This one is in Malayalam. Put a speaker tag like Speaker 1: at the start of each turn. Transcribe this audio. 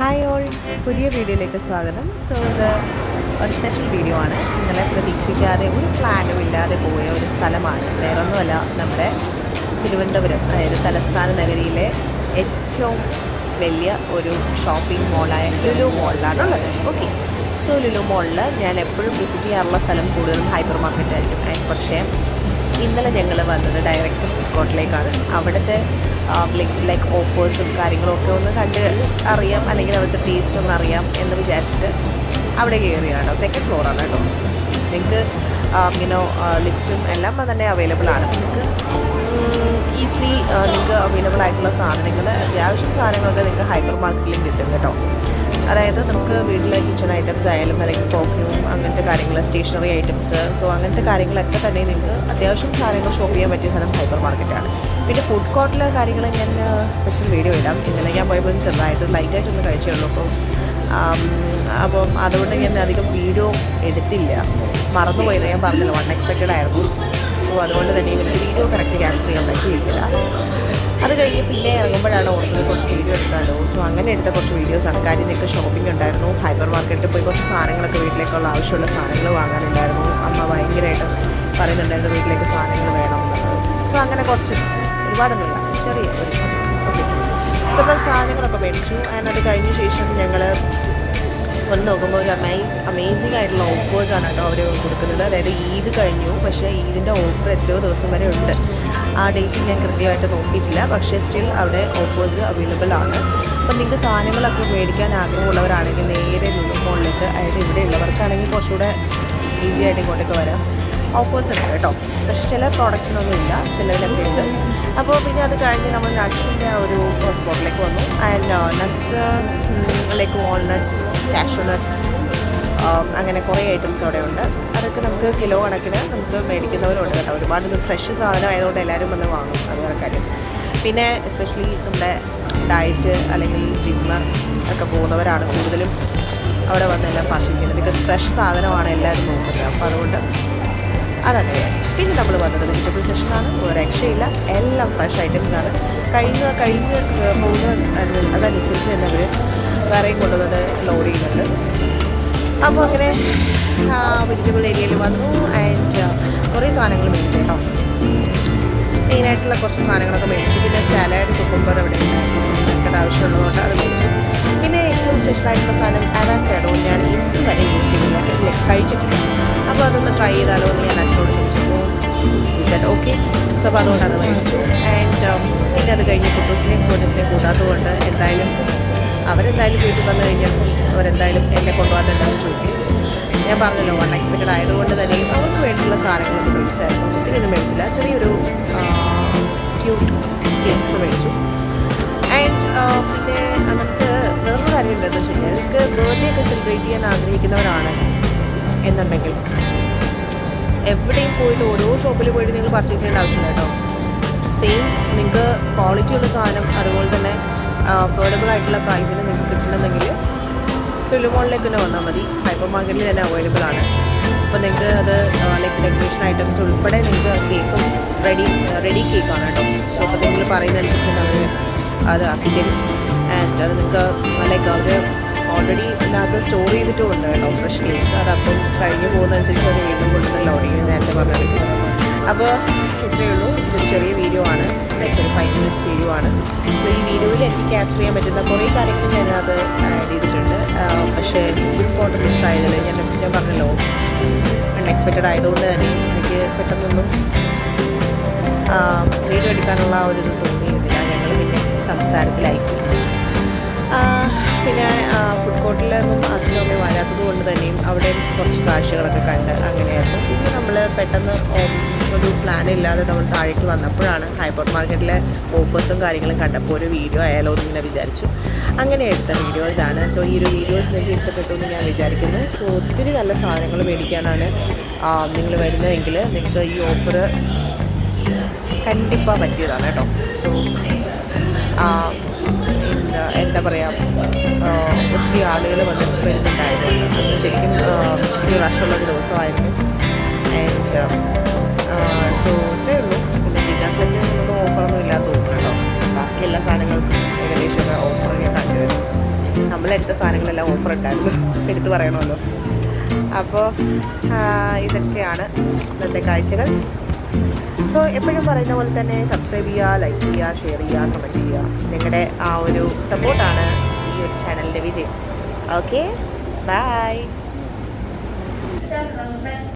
Speaker 1: ഹായ് ഓൾ പുതിയ വീഡിയോയിലേക്ക് സ്വാഗതം. സോ ഇത് ഒരു സ്പെഷ്യൽ വീഡിയോ ആണ്. ഇന്നലെ പ്രതീക്ഷിക്കാതെ ഒരു പ്ലാനും ഇല്ലാതെ പോയ ഒരു സ്ഥലമാണ്. വേറൊന്നുമല്ല നമ്മുടെ തിരുവനന്തപുരം അതായത് തലസ്ഥാന നഗരിയിലെ ഏറ്റവും വലിയ ഒരു ഷോപ്പിംഗ് മോളായ ലുലു മോളിലാണുള്ളത് ഓക്കെ സോ ലുലു മോളിൽ ഞാൻ എപ്പോഴും വിസിറ്റ് ചെയ്യാറുള്ള സ്ഥലം കൂടുതലും ഹൈപ്പർ മാർക്കറ്റ് ആയിരിക്കും. And പക്ഷേ ഇന്നലെ ഞങ്ങൾ വന്നത് ഡയറക്റ്റ് ഫുഡ് കോർട്ടിലേക്കാണ് അവിടുത്തെ ലൈക്ക് ലൈക്ക് ഓഫേഴ്സും കാര്യങ്ങളും ഒക്കെ ഒന്ന് കണ്ട് അറിയാം അല്ലെങ്കിൽ അവിടുത്തെ ടേസ്റ്റ് ഒന്ന് അറിയാം എന്ന് വിചാരിച്ചിട്ട് അവിടെ കയറിയാണ് സെക്കൻഡ് ഫ്ലോറാണ് കേട്ടോ. നിങ്ങൾക്ക് ഇങ്ങനോ ലിഫ്റ്റും എല്ലാം തന്നെ അവൈലബിൾ ആണ്. നിങ്ങൾക്ക് ഈസിലി നിങ്ങൾക്ക് അവൈലബിൾ ആയിട്ടുള്ള സാധനങ്ങൾ അത്യാവശ്യം സാധനങ്ങളൊക്കെ നിങ്ങൾക്ക് ഹൈപ്പർ മാർക്കറ്റിലും കിട്ടും കേട്ടോ. അതായത് നമുക്ക് വീട്ടിലെ കിച്ചൺ ഐറ്റംസ് ആയാലും അല്ലെങ്കിൽ പെർഫ്യൂം അങ്ങനത്തെ കാര്യങ്ങൾ സ്റ്റേഷനറി ഐറ്റംസ് സോ അങ്ങനത്തെ കാര്യങ്ങളൊക്കെ തന്നെ നിങ്ങൾക്ക് അത്യാവശ്യം സാധനങ്ങൾ ഷോപ്പ് ചെയ്യാൻ പറ്റിയ സ്ഥലം ഹൈപ്പർ മാർക്കറ്റാണ് പിന്നെ ഫുഡ് കോർട്ടിലെ കാര്യങ്ങൾ ഞാൻ സ്പെഷ്യൽ വീഡിയോ ഇടാം. ഇന്നലെ ഞാൻ പോയപ്പോൾ ചെറുതായിട്ട് ലൈറ്റായിട്ടൊന്ന് കഴിച്ചേ ഉള്ളൂ അപ്പോൾ അപ്പം അതുകൊണ്ട് ഞാൻ അധികം വീഡിയോ എടുത്തില്ല. മറന്നുപോയത് ഞാൻ പറഞ്ഞില്ല അൺഎക്സ്പെക്റ്റഡ് ആയിരുന്നു. സോ അതുകൊണ്ട് തന്നെ എനിക്ക് വീഡിയോ കറക്റ്റ് ക്യാപ്ചർ ചെയ്യാൻ പറ്റിയിട്ടില്ല. അത് കഴിഞ്ഞ് പിന്നെ ഇറങ്ങുമ്പോഴാണ് ഓർക്കുന്നത് കുറച്ച് വീഡിയോ എടുത്താലോ സോ അങ്ങനെ എടുത്ത കുറച്ച് വീഡിയോ കാര്യം നിന്നൊക്കെ ഷോപ്പിംഗ് ഉണ്ടായിരുന്നു. ഹൈപ്പർ മാർക്കറ്റിൽ പോയി കുറച്ച് സാധനങ്ങളൊക്കെ വീട്ടിലേക്കുള്ള ആവശ്യമുള്ള സാധനങ്ങൾ വാങ്ങാനുണ്ടായിരുന്നു. അമ്മ ഭയങ്കരമായിട്ട് പറയുന്നുണ്ടായിരുന്നു വീട്ടിലേക്ക് സാധനങ്ങൾ വേണം സോ അങ്ങനെ കുറച്ച് ഒരുപാടൊന്നുമില്ല. ചെറിയ ഒരു ഓക്കെ സോ അപ്പം സാധനങ്ങളൊക്കെ മേടിച്ചു. ആൻഡ് അത് കഴിഞ്ഞ ശേഷം ഞങ്ങൾ വന്ന് നോക്കുമ്പോൾ ഒരു അമേസ് അമേസിംഗ് ആയിട്ടുള്ള ഓഫേഴ്സാണ് കേട്ടോ അവർ കൊടുക്കുന്നത്. അതായത് ഈദ് കഴിഞ്ഞു. പക്ഷേ ഈദിന്റെ ഓഫർ എത്രയോ ദിവസം വരെ ഉണ്ട്. ആ ഡേറ്റ് ഞാൻ കൃത്യമായിട്ട് നോക്കിയിട്ടില്ല. പക്ഷേ സ്റ്റിൽ അവിടെ ഓഫേഴ്സ് അവൈലബിൾ ആണ്. അപ്പം നിങ്ങൾക്ക് സാധനങ്ങളൊക്കെ മേടിക്കാൻ ആഗ്രഹമുള്ളവരാണെങ്കിൽ നേരെ ലുലുമോളിലേക്ക് അതായത് ഇവിടെ ഉള്ളവർക്കാണെങ്കിൽ കുറച്ചുകൂടെ ഈസി ആയിട്ട് ഇങ്ങോട്ടേക്ക് വരാം. ഓഫേഴ്സ് ഉണ്ട് കേട്ടോ. പക്ഷേ ചില പ്രോഡക്റ്റ്സിനൊന്നും ഇല്ല. ചിലതിലൊക്കെ ഉണ്ട്. അപ്പോൾ പിന്നെ അത് കഴിഞ്ഞ് നമ്മൾ നട്ട്സിന്റെ ഒരു സ്പോട്ടിലേക്ക് വന്നു. And nuts like walnuts cashew nuts അങ്ങനെ കുറേ ഐറ്റംസ് അവിടെ ഉണ്ട്. അതൊക്കെ നമുക്ക് കിലോ കണക്കിന് നമുക്ക് മേടിക്കുന്നവരുണ്ട് കേട്ടോ. ഒരുപാട് ഫ്രഷ് സാധനം ആയതുകൊണ്ട് എല്ലാവരും വന്ന് വാങ്ങും. അത് വേറെ കാര്യം. പിന്നെ എസ്പെഷ്യലി നമ്മുടെ ഡയറ്റ് അല്ലെങ്കിൽ ജിമ്മ് ഒക്കെ പോകുന്നവരാണ് കൂടുതലും അവിടെ വന്ന് എല്ലാം പർച്ചേസ് ചെയ്യുന്നത് ബിക്കോസ് ഫ്രഷ് സാധനമാണ് എല്ലാവരും നോക്കുന്നത്. അപ്പോൾ അതുകൊണ്ട് അതങ്ങനെ. പിന്നെ നമ്മൾ വന്നത് വെജിറ്റബിൾ സെഷനാണ് രക്ഷയില്ല. എല്ലാം ഫ്രഷ് ഐറ്റംസ് ആണ്. കഴിഞ്ഞ കഴിഞ്ഞ് പോകുന്ന അത് അതനുസരിച്ച് തന്നെ അവർ വേറെയും കൊണ്ടുവന്നത് ലോഡ് ചെയ്യുന്നുണ്ട്. അപ്പോൾ അങ്ങനെ വെജിറ്റബിൾ ഏരിയയിൽ വന്നു. ആൻഡ് കുറേ സാധനങ്ങൾ മേടിച്ചു കേട്ടോ. മെയിനായിട്ടുള്ള കുറച്ച് സാധനങ്ങളൊക്കെ മേടിച്ചു. പിന്നെ സാലഡ് കുക്കുംബർ അവിടെ ഉണ്ടായിരുന്നു. ആവശ്യമുള്ളതുകൊണ്ട് അത് മേടിച്ചു. പിന്നെ ഏറ്റവും സ്പെഷ്യൽ ആയിട്ടുള്ള സാധനം അവാക്കാഡോ ഞാൻ ഇന്നും വരെ യൂസ് ചെയ്യുന്നില്ല. കഴിച്ചിട്ടില്ല. അപ്പോൾ അതൊന്ന് ട്രൈ ചെയ്താലോ എന്ന് ഞാൻ അച്ഛനോട് ചോദിച്ചപ്പോൾ ഇതല്ല ഓക്കെ സോ അപ്പോൾ അതുകൊണ്ട് അത് മേടിച്ചു. ആൻഡ് പിന്നെ അത് കഴിഞ്ഞ് കുട്ടൂസിനെയും ഫോട്ടോസിനെയും കൂട്ടാത്തതുകൊണ്ട് എന്തായാലും അവരെന്തായാലും വീട്ടിൽ വന്നു കഴിഞ്ഞാൽ അവരെന്തായാലും എന്നെ കൊണ്ടുപോകാൻ ചോദിക്കും. ഞാൻ പറഞ്ഞല്ലോ വൺ എക്സ്പെക്റ്റഡ് ആയതുകൊണ്ട് തന്നെ അവർക്ക് വേണ്ടിയിട്ടുള്ള സാധനങ്ങളൊക്കെ മേടിച്ചായിരുന്നു. ഒത്തിരി ഒന്നും മേടിച്ചില്ല. ചെറിയൊരു ക്യൂട്ട് കേക്ക്സ് മേടിച്ചു. ആൻഡ് പിന്നെ നമുക്ക് വേറൊരു കാര്യം എന്താണെന്ന് വെച്ച് കഴിഞ്ഞാൽ എനിക്ക് ബർത്ത്ഡേ ഒക്കെ സെലിബ്രേറ്റ് ചെയ്യാൻ ആഗ്രഹിക്കുന്നവരാണ് എന്നുണ്ടെങ്കിൽ എവിടെയും പോയിട്ട് ഓരോ ഷോപ്പിൽ പോയിട്ട് നിങ്ങൾ പർച്ചേസ് ചെയ്യേണ്ട ആവശ്യമില്ല കേട്ടോ. സെയിം നിങ്ങൾക്ക് ക്വാളിറ്റി ഉള്ള സാധനം അതുപോലെ തന്നെ അഫോർഡബിൾ ആയിട്ടുള്ള പ്രൈസിന് നിങ്ങൾക്ക് കിട്ടണമെങ്കിൽ ഫിലിമോളിലേക്ക് തന്നെ വന്നാൽ മതി. ഹൈപ്പർ മാർക്കറ്റിൽ തന്നെ അവൈലബിൾ ആണ്. അപ്പോൾ നിങ്ങൾക്ക് അത് ലൈക്ക് ഡെക്കറേഷൻ ഐറ്റംസ് ഉൾപ്പെടെ നിങ്ങൾക്ക് കേക്കും റെഡി റെഡി കേക്കാണ് കേട്ടോ. സോ അപ്പോൾ നിങ്ങൾ പറയുന്നതനുസരിച്ച് അവർ അത് ആക്കി തരും. ആൻഡ് അത് നിങ്ങൾക്ക് ലൈക്ക് അവർ ഓൾറെഡി ഇതിനകത്ത് സ്റ്റോർ ചെയ്തിട്ടുമുണ്ട് കേട്ടോ. ഫ്രഷ് കേക്ക് അത് അപ്പം കഴിഞ്ഞ് പോകുന്നതനുസരിച്ച് അവർ വീണ്ടും കൊണ്ടുവന്ന് ലോഡ് ചെയ്യും നേരത്തെ പറഞ്ഞെടുക്കും അപ്പോൾ ഇത്രയേ ഉള്ളൂ. ഇതൊരു ചെറിയ വീഡിയോ ആണ്. ലൈക്ക് ഒരു ഫൈവ് മിനിറ്റ്സ് വീഡിയോ ആണ്. സോ ഈ വീഡിയോയിൽ എനിക്ക് ക്യാപ്ചർ ചെയ്യാൻ പറ്റുന്ന കുറേ കാര്യങ്ങൾ ഞാനത് ആഡ് ചെയ്തിട്ടുണ്ട്. പക്ഷേ ഫുഡ് ഫോട്ടോ മിസ് ആയതിൽ ഞാൻ ഞാൻ പറഞ്ഞല്ലോ. അൺഎക്സ്പെക്റ്റഡ് ആയതുകൊണ്ട് തന്നെ എനിക്ക് പെട്ടെന്നൊന്നും വീഡിയോ എടുക്കാനുള്ള ഒരു ഇത് തോന്നിയിരുന്നില്ല. ഞങ്ങൾ പിന്നെ സംസാരത്തിലായി. പിന്നെ ഫുഡ് കോർട്ടിലൊന്നും അച്ഛനും അമ്മയും വരാത്തത് കൊണ്ട് തന്നെയും അവിടെ കുറച്ച് കാഴ്ചകളൊക്കെ കണ്ട് അങ്ങനെയായിരുന്നു. പിന്നെ നമ്മൾ പെട്ടെന്ന് ഒരു പ്ലാൻ ഇല്ലാതെ നമ്മൾ താഴേക്ക് വന്നപ്പോഴാണ് ഹൈപ്പർ മാർക്കറ്റിലെ ഓഫേഴ്സും കാര്യങ്ങളും കണ്ടപ്പോൾ ഒരു വീഡിയോ ആയാലോ എന്ന് ഇങ്ങനെ വിചാരിച്ചു. അങ്ങനെ എടുത്ത വീഡിയോസാണ് സോ ഈ ഒരു വീഡിയോസ് നിങ്ങൾക്ക് ഇഷ്ടപ്പെട്ടു എന്ന് ഞാൻ വിചാരിക്കുന്നു. സോ ഒത്തിരി നല്ല സാധനങ്ങൾ മേടിക്കാനാണ് നിങ്ങൾ വരുന്നതെങ്കിൽ നിങ്ങൾക്ക് ഈ ഓഫർ കണ്ടിപ്പാ പറ്റിയതാണ് കേട്ടോ. സോ എന്താ പറയുക ഒത്തിരി ആളുകൾ വന്ന് വരുന്നുണ്ടായിരുന്നു. ശരിക്കും ഒത്തിരി റഷുള്ളൊരു ദിവസമായിരുന്നു. ആൻഡ് നമ്മളെടുത്ത സാധനങ്ങളെല്ലാം ഓഫർ ഉണ്ടായിരുന്നു എടുത്തു പറയണമല്ലോ. അപ്പോൾ ഇതൊക്കെയാണ് ഇന്നത്തെ കാഴ്ചകൾ. സോ എപ്പോഴും പറയുന്ന പോലെ തന്നെ സബ്സ്ക്രൈബ് ചെയ്യുക ലൈക്ക് ചെയ്യുക ഷെയർ ചെയ്യുക കമന്റ് ചെയ്യുക. നിങ്ങളുടെ ആ ഒരു സപ്പോർട്ടാണ് ഈ ഒരു ചാനലിന്റെ വിജയം. Okay bye